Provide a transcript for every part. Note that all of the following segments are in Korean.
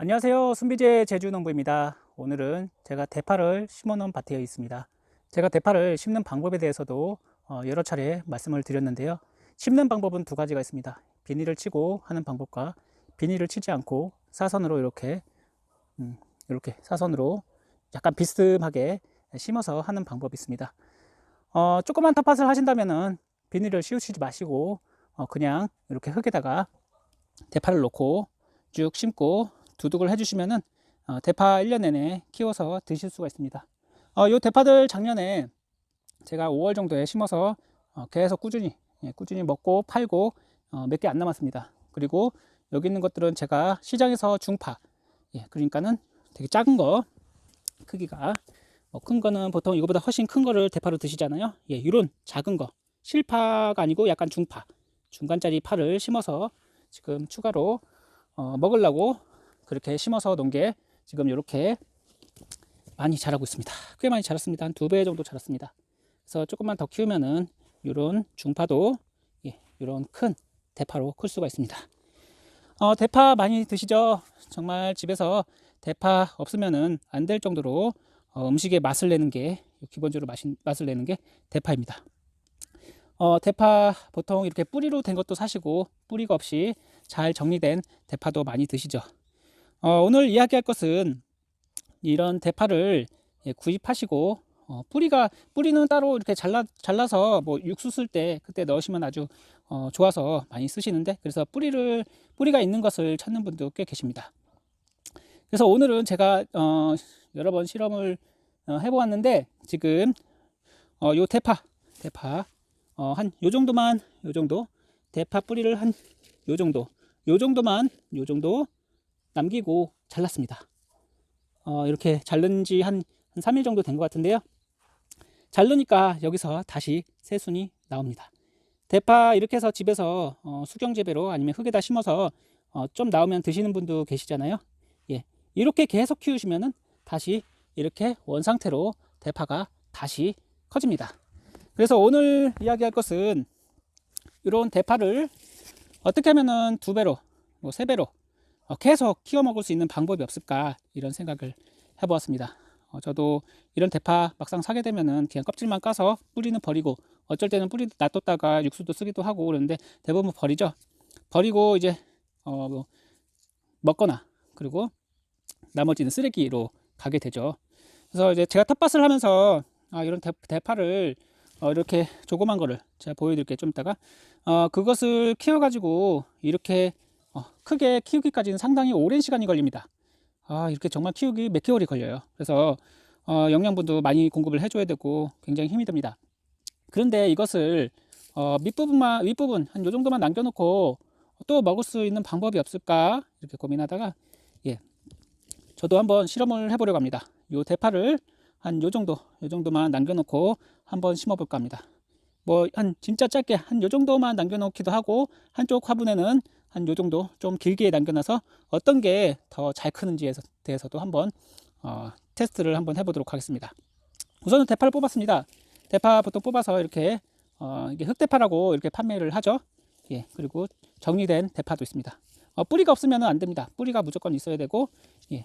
안녕하세요. 순비제 제주농부입니다. 오늘은 제가 대파를 심어놓은 밭에 있습니다. 제가 대파를 심는 방법에 대해서도 어, 여러 차례 말씀을 드렸는데요. 심는 방법은 두 가지가 있습니다. 비닐을 치고 하는 방법과 비닐을 치지 않고 사선으로 이렇게 음, 이렇게 사선으로 약간 비스듬하게 심어서 하는 방법이 있습니다. 어, 조그만 텃밭을 하신다면은 비닐을 씌우시지 마시고 어, 그냥 이렇게 흙에다가 대파를 놓고 쭉 심고 두둑을 해주시면은 어, 대파 1년 내내 키워서 드실 수가 있습니다. 어, 요 대파들 작년에 제가 5월 정도에 심어서 어, 계속 꾸준히 예, 꾸준히 먹고 팔고 어, 몇 개 안 남았습니다. 그리고 여기 있는 것들은 제가 시장에서 중파 예, 그러니까는 되게 작은 거 크기가 뭐 큰 거는 보통 이거보다 훨씬 큰 거를 대파로 드시잖아요. 예, 이런 작은 거 실파가 아니고 약간 중파 중간짜리 파를 심어서 지금 추가로 어, 먹으려고 그렇게 심어서 놓은 게 지금 이렇게 많이 자라고 있습니다. 꽤 많이 자랐습니다. 한 두 배 정도 자랐습니다. 그래서 조금만 더 키우면은 이런 중파도 예, 이런 큰 대파로 클 수가 있습니다. 어, 대파 많이 드시죠? 정말 집에서 대파 없으면은 안 될 정도로 어, 음식의 맛을 내는 게 기본적으로 맛이, 맛을 내는 게 대파입니다. 어, 대파 보통 이렇게 뿌리로 된 것도 사시고 뿌리가 없이 잘 정리된 대파도 많이 드시죠. 어, 오늘 이야기할 것은 이런 대파를 예, 구입하시고 어, 뿌리가 뿌리는 따로 이렇게 잘라 잘라서 뭐 육수 쓸 때 그때 넣으시면 아주 어, 좋아서 많이 쓰시는데 그래서 뿌리를 뿌리가 있는 것을 찾는 분도 꽤 계십니다. 그래서 오늘은 제가 어, 여러 번 실험을 어, 해보았는데 지금 어, 요 대파 대파 어, 한 요 정도만 요 정도 대파 뿌리를 한 요 정도 요 정도만 요 정도 남기고 잘랐습니다. 어, 이렇게 자른 지 한, 한 3일 정도 된 것 같은데요. 자르니까 여기서 다시 새순이 나옵니다. 대파 이렇게 해서 집에서 어, 수경 재배로 아니면 흙에다 심어서 어, 좀 나오면 드시는 분도 계시잖아요. 예, 이렇게 계속 키우시면은 다시 이렇게 원 상태로 대파가 다시 커집니다. 그래서 오늘 이야기할 것은 이런 대파를 어떻게 하면은 두 배로, 뭐 세 배로 어, 계속 키워 먹을 수 있는 방법이 없을까 이런 생각을 해보았습니다. 어, 저도 이런 대파 막상 사게 되면은 그냥 껍질만 까서 뿌리는 버리고 어쩔 때는 뿌리 놔뒀다가 육수도 쓰기도 하고 그러는데 대부분 버리죠. 버리고 이제 어, 뭐 먹거나 그리고 나머지는 쓰레기로 가게 되죠. 그래서 이제 제가 텃밭을 하면서 아, 이런 대, 대파를 어, 이렇게 조그만 거를 제가 보여드릴게요. 좀 이따가 어, 그것을 키워가지고 이렇게 어, 크게 키우기까지는 상당히 오랜 시간이 걸립니다. 아, 이렇게 정말 키우기 몇 개월이 걸려요. 그래서 어, 영양분도 많이 공급을 해줘야 되고 굉장히 힘이 듭니다. 그런데 이것을 어, 밑부분만 윗부분 한 요 정도만 남겨놓고 또 먹을 수 있는 방법이 없을까 이렇게 고민하다가 예, 저도 한번 실험을 해보려고 합니다. 요 대파를 한 요 정도 요 정도만 남겨놓고 한번 심어볼까 합니다. 뭐 한 진짜 짧게 한 요 정도만 남겨놓기도 하고 한쪽 화분에는 한 요 정도 좀 길게 남겨놔서 어떤 게 더 잘 크는지에 대해서도 한번 어, 테스트를 한번 해보도록 하겠습니다. 우선은 대파를 뽑았습니다. 대파 보통 뽑아서 이렇게 어, 이게 흑대파라고 이렇게 판매를 하죠. 예, 그리고 정리된 대파도 있습니다. 어, 뿌리가 없으면 안 됩니다. 뿌리가 무조건 있어야 되고, 예,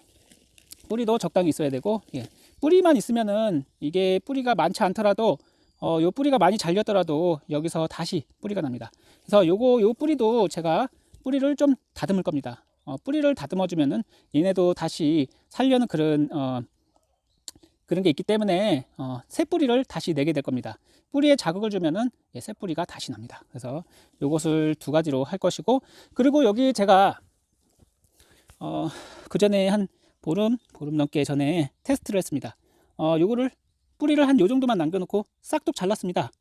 뿌리도 적당히 있어야 되고, 예, 뿌리만 있으면은 이게 뿌리가 많지 않더라도 어, 요 뿌리가 많이 잘렸더라도 여기서 다시 뿌리가 납니다. 그래서 요거 요 뿌리도 제가 뿌리를 좀 다듬을 겁니다. 어, 뿌리를 다듬어 주면은 얘네도 다시 살려는 그런 어, 그런 게 있기 때문에 어, 새 뿌리를 다시 내게 될 겁니다. 뿌리에 자극을 주면은 예, 새 뿌리가 다시 납니다. 그래서 요것을 두 가지로 할 것이고 그리고 여기 제가 어, 그 전에 한 보름 보름 넘게 전에 테스트를 했습니다. 어, 요거를 뿌리를 한 요 정도만 남겨놓고 싹둑 잘랐습니다.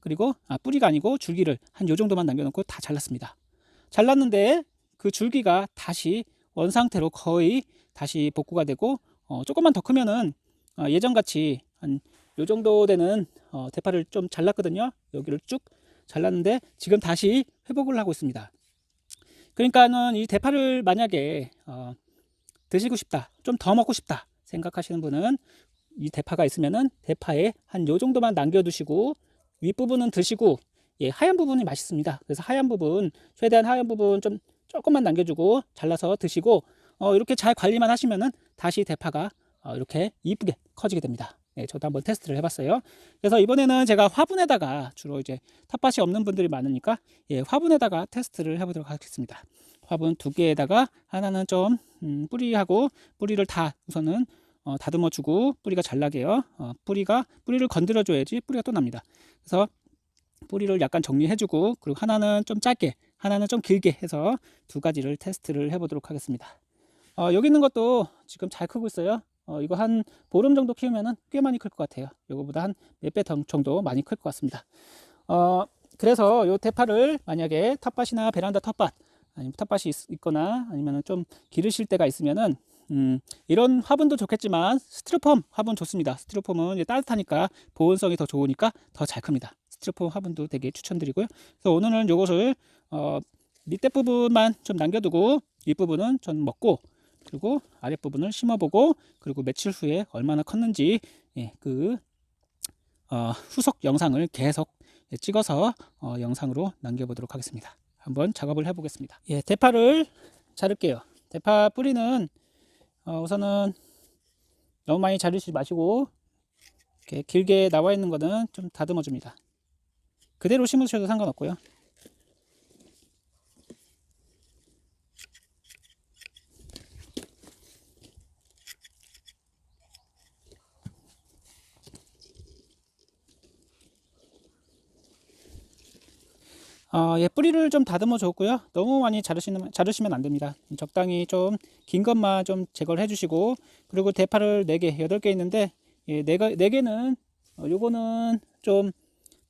그리고 아, 뿌리가 아니고 줄기를 한 요 정도만 남겨놓고 다 잘랐습니다. 잘랐는데 그 줄기가 다시 원 상태로 거의 다시 복구가 되고 어, 조금만 더 크면은 어, 예전같이 한 요 정도 되는 어, 대파를 좀 잘랐거든요. 여기를 쭉 잘랐는데 지금 다시 회복을 하고 있습니다. 그러니까는 이 대파를 만약에 어, 드시고 싶다, 좀 더 먹고 싶다 생각하시는 분은 이 대파가 있으면은 대파에 한 요 정도만 남겨두시고 윗부분은 드시고 예, 하얀 부분이 맛있습니다. 그래서 하얀 부분 최대한 하얀 부분 좀 조금만 남겨주고 잘라서 드시고 어, 이렇게 잘 관리만 하시면은 다시 대파가 어, 이렇게 이쁘게 커지게 됩니다. 네, 저도 한번 테스트를 해봤어요. 그래서 이번에는 제가 화분에다가 주로 이제 텃밭이 없는 분들이 많으니까 예, 화분에다가 테스트를 해보도록 하겠습니다. 화분 두 개에다가 하나는 좀 음, 뿌리하고 뿌리를 다 우선은 어, 다듬어 주고 뿌리가 잘 나게요. 어, 뿌리가 뿌리를 건드려 줘야지 뿌리가 또 납니다. 그래서 뿌리를 약간 정리해 주고 그리고 하나는 좀 짧게 하나는 좀 길게 해서 두 가지를 테스트를 해보도록 하겠습니다. 어, 여기 있는 것도 지금 잘 크고 있어요. 어, 이거 한 보름 정도 키우면은 꽤 많이 클 것 같아요. 이거보다 한 몇 배 정도 많이 클 것 같습니다. 어, 그래서 요 대파를 만약에 텃밭이나 베란다 텃밭 아니면 텃밭이 있, 거나 아니면 좀 기르실 때가 있으면은 음, 이런 화분도 좋겠지만 스티로폼 화분 좋습니다. 스티로폼은 따뜻하니까 보온성이 더 좋으니까 더 잘 큽니다. 스티로폼 화분도 되게 추천드리고요. 그래서 오늘은 요것을 어, 밑에 부분만 좀 남겨두고 윗부분은 전 먹고 그리고 아랫부분을 심어보고 그리고 며칠 후에 얼마나 컸는지 예, 그 어, 후속 영상을 계속 예, 찍어서 어, 영상으로 남겨보도록 하겠습니다. 한번 작업을 해보겠습니다. 예, 대파를 자를게요. 대파 뿌리는 어, 우선은 너무 많이 자르지 마시고 이렇게 길게 나와 있는 거는 좀 다듬어 줍니다. 그대로 심으셔도 상관없고요. 어, 예, 뿌리를 좀 다듬어 줬고요. 너무 많이 자르시면, 자르시면 안 됩니다. 적당히 좀 긴 것만 좀 제거를 해주시고, 그리고 대파를 4개, 8개 있는데, 예, 4개, 4개는, 어, 요거는 좀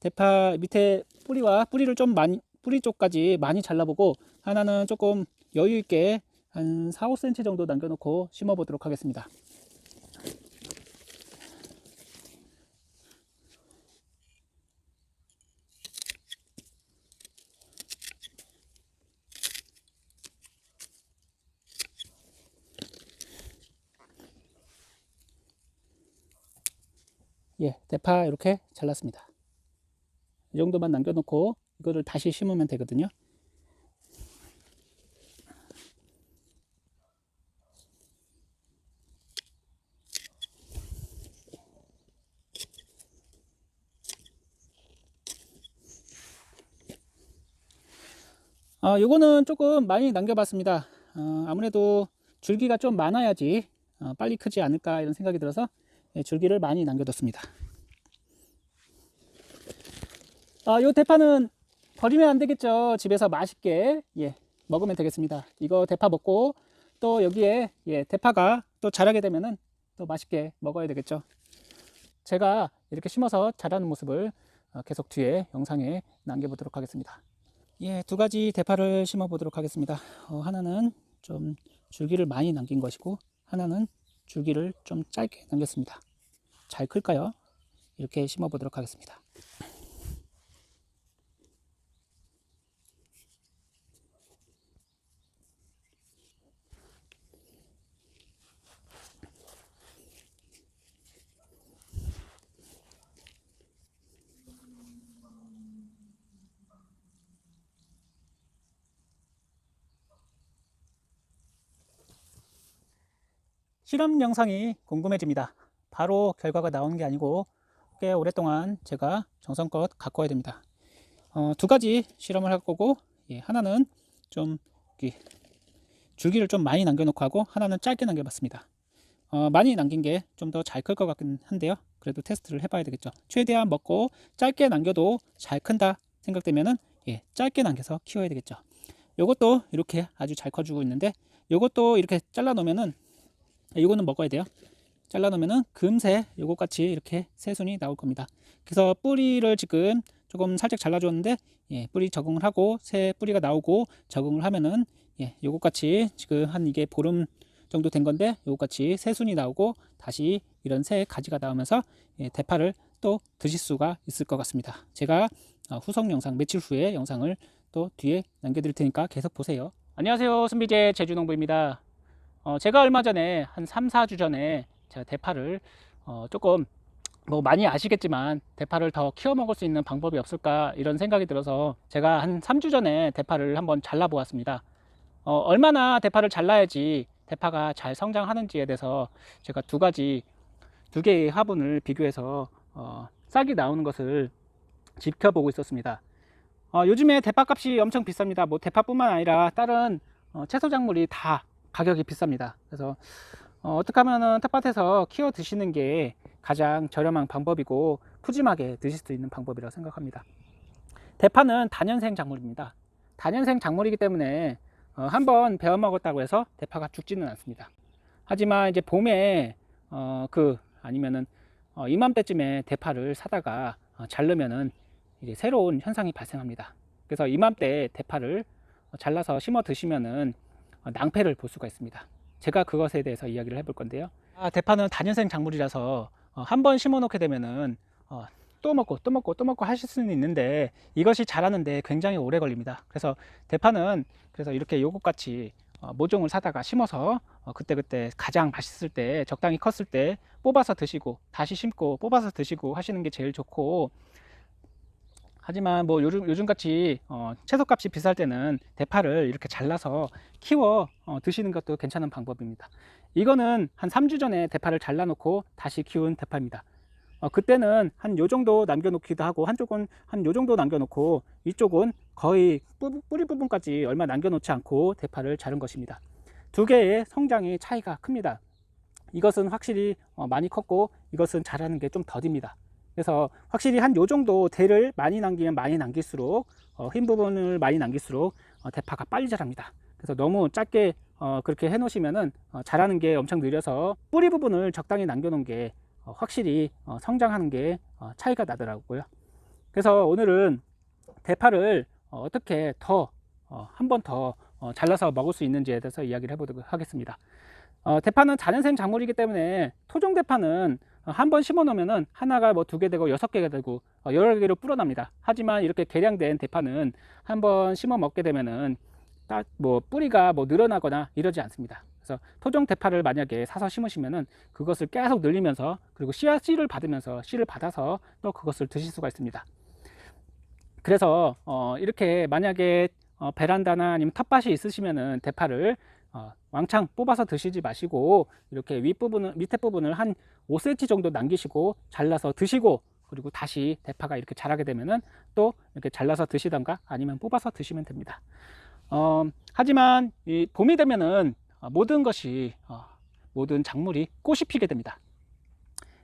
대파 밑에 뿌리와 뿌리를 좀 많이, 뿌리 쪽까지 많이 잘라보고, 하나는 조금 여유 있게 한 4, 5cm 정도 남겨놓고 심어 보도록 하겠습니다. 예, 대파 이렇게 잘랐습니다. 이 정도만 남겨놓고 이거를 다시 심으면 되거든요. 아, 요거는 조금 많이 남겨봤습니다. 어, 아무래도 줄기가 좀 많아야지 어, 빨리 크지 않을까 이런 생각이 들어서 예, 줄기를 많이 남겨뒀습니다. 아, 요 대파는 버리면 안 되겠죠. 집에서 맛있게 예, 먹으면 되겠습니다. 이거 대파 먹고 또 여기에 예, 대파가 또 자라게 되면은 또 맛있게 먹어야 되겠죠. 제가 이렇게 심어서 자라는 모습을 어, 계속 뒤에 영상에 남겨보도록 하겠습니다. 예, 두 가지 대파를 심어 보도록 하겠습니다. 어, 하나는 좀 줄기를 많이 남긴 것이고 하나는 줄기를 좀 짧게 남겼습니다. 잘 클까요? 이렇게 심어 보도록 하겠습니다. 실험 영상이 궁금해집니다. 바로 결과가 나오는 게 아니고 꽤 오랫동안 제가 정성껏 가꿔야 됩니다. 어, 두 가지 실험을 할 거고 예, 하나는 좀 줄기를 좀 많이 남겨놓고 하고 하나는 짧게 남겨봤습니다. 어, 많이 남긴 게 좀 더 잘 클 것 같긴 한데요. 그래도 테스트를 해봐야 되겠죠. 최대한 먹고 짧게 남겨도 잘 큰다 생각되면은 예, 짧게 남겨서 키워야 되겠죠. 요것도 이렇게 아주 잘 커주고 있는데 요것도 이렇게 잘라 놓으면은 요거는 먹어야 돼요. 잘라 놓으면은 금세 요것 같이 이렇게 새순이 나올 겁니다. 그래서 뿌리를 지금 조금 살짝 잘라 줬는데 예, 뿌리 적응을 하고 새 뿌리가 나오고 적응을 하면은 예, 요것 같이 지금 한 이게 보름 정도 된 건데 요것 같이 새순이 나오고 다시 이런 새 가지가 나오면서 예, 대파를 또 드실 수가 있을 것 같습니다. 제가 어, 후속 영상 며칠 후에 영상을 또 뒤에 남겨드릴 테니까 계속 보세요. 안녕하세요. 순비제 제주농부입니다. 어, 제가 얼마 전에 한 3, 4주 전에 제가 대파를 어, 조금 뭐 많이 아시겠지만 대파를 더 키워 먹을 수 있는 방법이 없을까 이런 생각이 들어서 제가 한 3주 전에 대파를 한번 잘라 보았습니다. 어, 얼마나 대파를 잘라야지 대파가 잘 성장하는지에 대해서 제가 두 가지 두 개의 화분을 비교해서 어, 싹이 나오는 것을 지켜보고 있었습니다. 어, 요즘에 대파 값이 엄청 비쌉니다. 뭐 대파뿐만 아니라 다른 어, 채소 작물이 다 가격이 비쌉니다. 그래서 어, 어떻게 하면은 텃밭에서 키워 드시는 게 가장 저렴한 방법이고 푸짐하게 드실 수 있는 방법이라고 생각합니다. 대파는 단연생 작물입니다. 단연생 작물이기 때문에 어, 한번 베어 먹었다고 해서 대파가 죽지는 않습니다. 하지만 이제 봄에 어, 그 아니면은 어, 이맘때쯤에 대파를 사다가 어, 자르면은 이제 새로운 현상이 발생합니다. 그래서 이맘때 대파를 어, 잘라서 심어 드시면은 어, 낭패를 볼 수가 있습니다. 제가 그것에 대해서 이야기를 해볼 건데요. 아, 대파는 단연생 작물이라서 어, 한번 심어 놓게 되면은 어, 또 먹고 또 먹고 또 먹고 하실 수는 있는데 이것이 자라는데 굉장히 오래 걸립니다. 그래서 대파는 그래서 이렇게 요것 같이 어, 모종을 사다가 심어서 어, 그때그때 가장 맛있을 때 적당히 컸을 때 뽑아서 드시고 다시 심고 뽑아서 드시고 하시는 게 제일 좋고 하지만 뭐 요즘 요즘 같이 어, 채소값이 비쌀 때는 대파를 이렇게 잘라서 키워 어, 드시는 것도 괜찮은 방법입니다. 이거는 한 3주 전에 대파를 잘라놓고 다시 키운 대파입니다. 어, 그때는 한 요 정도 남겨놓기도 하고 한쪽은 한 요 정도 남겨놓고 이쪽은 거의 뿌- 뿌리 부분까지 얼마 남겨놓지 않고 대파를 자른 것입니다. 두 개의 성장의 차이가 큽니다. 이것은 확실히 어, 많이 컸고 이것은 자라는 게 좀 더딥니다. 그래서 확실히 한 요 정도 대를 많이 남기면 많이 남길수록 어, 흰 부분을 많이 남길수록 어, 대파가 빨리 자랍니다. 그래서 너무 짧게 어, 그렇게 해 놓으시면은 어, 자라는 게 엄청 느려서 뿌리 부분을 적당히 남겨 놓은 게 어, 확실히 어, 성장하는 게 어, 차이가 나더라고요. 그래서 오늘은 대파를 어, 떻게 더 한 번더 잘라서 먹을 수 있는지에 대해서 이야기를 해보도록 하겠습니다. 어, 대파는 자연생 작물이기 때문에 토종 대파는 한 번 심어 놓으면은 하나가 뭐 두 개 되고 여섯 개가 되고 어, 여러 개로 불어납니다. 하지만 이렇게 개량된 대파는 한 번 심어 먹게 되면은 딱 뭐 뿌리가 뭐 늘어나거나 이러지 않습니다. 그래서 토종 대파를 만약에 사서 심으시면은 그것을 계속 늘리면서 그리고 씨앗 씨를 받으면서 씨를 받아서 또 그것을 드실 수가 있습니다. 그래서 어, 이렇게 만약에 어, 베란다나 아니면 텃밭이 있으시면은 대파를 어, 왕창 뽑아서 드시지 마시고 이렇게 윗부분을 밑에 부분을 한 5cm 정도 남기시고 잘라서 드시고 그리고 다시 대파가 이렇게 자라게 되면은 또 이렇게 잘라서 드시던가 아니면 뽑아서 드시면 됩니다. 어, 하지만 이 봄이 되면은 어, 모든 것이 어, 모든 작물이 꽃이 피게 됩니다.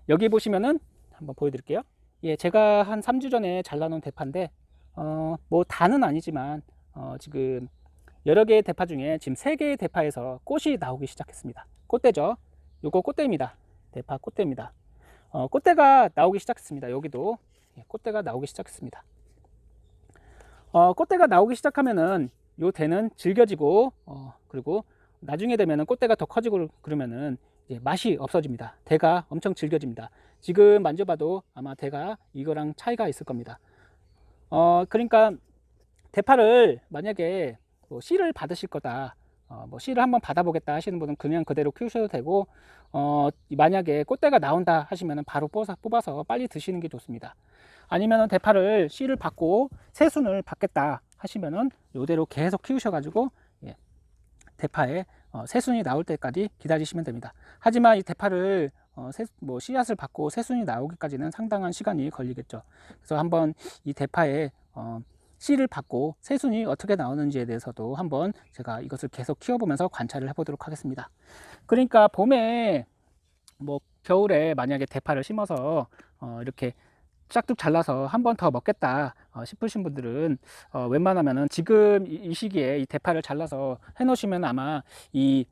여기 보시면은 한번 보여드릴게요. 예, 제가 한 3주 전에 잘라놓은 대파인데 어, 뭐 다는 아니지만 어, 지금 여러 개의 대파 중에 지금 세 개의 대파에서 꽃이 나오기 시작했습니다. 꽃대죠. 요거 꽃대입니다. 대파 꽃대입니다. 어, 꽃대가 나오기 시작했습니다. 여기도 예, 꽃대가 나오기 시작했습니다. 어, 꽃대가 나오기 시작하면은 요 대는 질겨지고 어, 그리고 나중에 되면은 꽃대가 더 커지고 그러면은 이제 맛이 없어집니다. 대가 엄청 질겨집니다. 지금 만져봐도 아마 대가 이거랑 차이가 있을 겁니다. 어, 그러니까 대파를 만약에 뭐 씨를 받으실 거다. 어, 뭐 씨를 한번 받아보겠다 하시는 분은 그냥 그대로 키우셔도 되고, 어, 만약에 꽃대가 나온다 하시면 바로 뽑아서, 뽑아서 빨리 드시는 게 좋습니다. 아니면 대파를 씨를 받고 새순을 받겠다 하시면은 요대로 계속 키우셔가지고, 예, 대파에 어, 새순이 나올 때까지 기다리시면 됩니다. 하지만 이 대파를 어, 새, 뭐 씨앗을 받고 새순이 나오기까지는 상당한 시간이 걸리겠죠. 그래서 한번 이 대파에 어, 씨를 받고 새순이 어떻게 나오는지에 대해서도 한번 제가 이것을 계속 키워보면서 관찰을 해보도록 하겠습니다. 그러니까 봄에 뭐 겨울에 만약에 대파를 심어서 어, 이렇게 짝뚝 잘라서 한 번 더 먹겠다 어, 싶으신 분들은 어, 웬만하면은 지금 이, 이 시기에 이 대파를 잘라서 해놓으시면 아마 이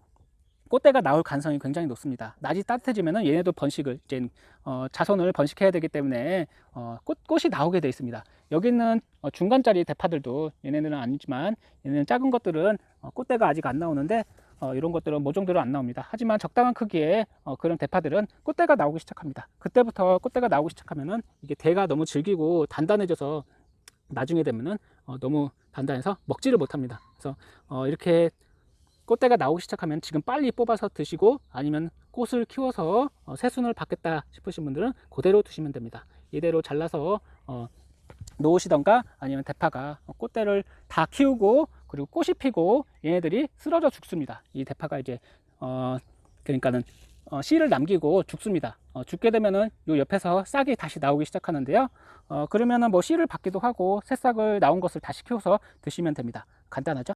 꽃대가 나올 가능성이 굉장히 높습니다. 낮이 따뜻해지면은 얘네도 번식을 이제 어, 자손을 번식해야 되기 때문에 어, 꽃, 꽃이 나오게 되어 있습니다. 여기 있는 어, 중간짜리 대파들도 얘네들은 아니지만 얘네는 작은 것들은 어, 꽃대가 아직 안 나오는데 어, 이런 것들은 모종대로 안 나옵니다. 하지만 적당한 크기의 어, 그런 대파들은 꽃대가 나오기 시작합니다. 그때부터 꽃대가 나오기 시작하면은 이게 대가 너무 질기고 단단해져서 나중에 되면은 어, 너무 단단해서 먹지를 못합니다. 그래서 어, 이렇게 꽃대가 나오기 시작하면 지금 빨리 뽑아서 드시고 아니면 꽃을 키워서 어, 새순을 받겠다 싶으신 분들은 그대로 두시면 됩니다. 이대로 잘라서 어, 놓으시던가 아니면 대파가 꽃대를 다 키우고 그리고 꽃이 피고 얘네들이 쓰러져 죽습니다. 이 대파가 이제 어, 그러니까는 어, 씨를 남기고 죽습니다. 어, 죽게 되면은 요 옆에서 싹이 다시 나오기 시작하는데요. 어, 그러면은 뭐 씨를 받기도 하고 새싹을 나온 것을 다시 키워서 드시면 됩니다. 간단하죠?